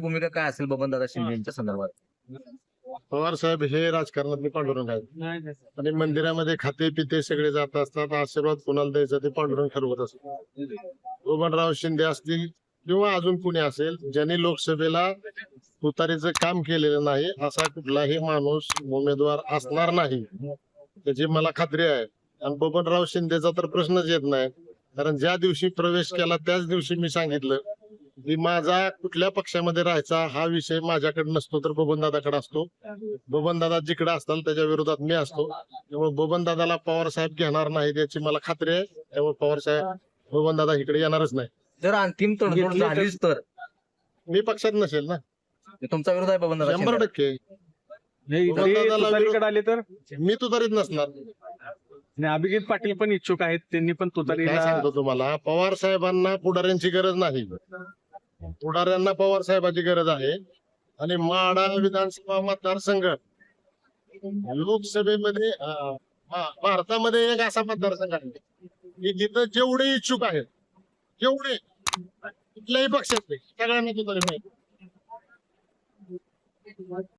भूमिका काय असेल बबन दादा शिंदे यांच्या संदर्भात? पवार साहेब हे राजकारणातले पांडुरंग आहेत. आणि मंदिरामध्ये खाते पिते सगळे जात असतात आशीर्वाद कोणाला द्यायचा ते पांडुरंग ठरवत असतात. बबनराव शिंदे असतील किंवा अजून कुणी असेल ज्यांनी लोकसभेला तुतारीचं काम केलेलं नाही असा कुठलाही माणूस उमेदवार असणार नाही त्याची मला खात्री आहे. आणि बबनराव शिंदेचा तर प्रश्नच येत नाही. कारण ज्या दिवशी प्रवेश केला त्याच दिवशी मी सांगितलं की माझा कुठल्या पक्षामध्ये राहायचा हा विषय माझ्याकडे नसतो तर बबनदादाकडे असतो. बबनदादा जिकडे असताल त्याच्या विरोधात मी असतो. त्यामुळे बबनदादाला पवार साहेब घेणार नाही याची मला खात्री आहे. त्यामुळे पवार साहेब बबनदादा इकडे येणारच नाही. जर अंतिम तडजोड झालीच तर? मी पक्षात नसेल ना. तुमचा विरोध आहे बबन दादा शंभर टक्के. आले तर? मी तुतारीत नसणार. आणि अभिजित पाटील पण इच्छुक आहेत त्यांनी पण तुतारीला सांगतो तुम्हाला पवार साहेबांना पुढाऱ्यांची गरज नाही. पुढाऱ्यांना पवार साहेबांची गरज आहे. आणि माडा विधानसभा मतदारसंघ लोकसभेमध्ये भारतामध्ये एक असा मतदारसंघ आहे. की जिथं जेवढे इच्छुक आहेत जेवढे कुठल्याही पक्षातले सगळ्यांना तुझं नाही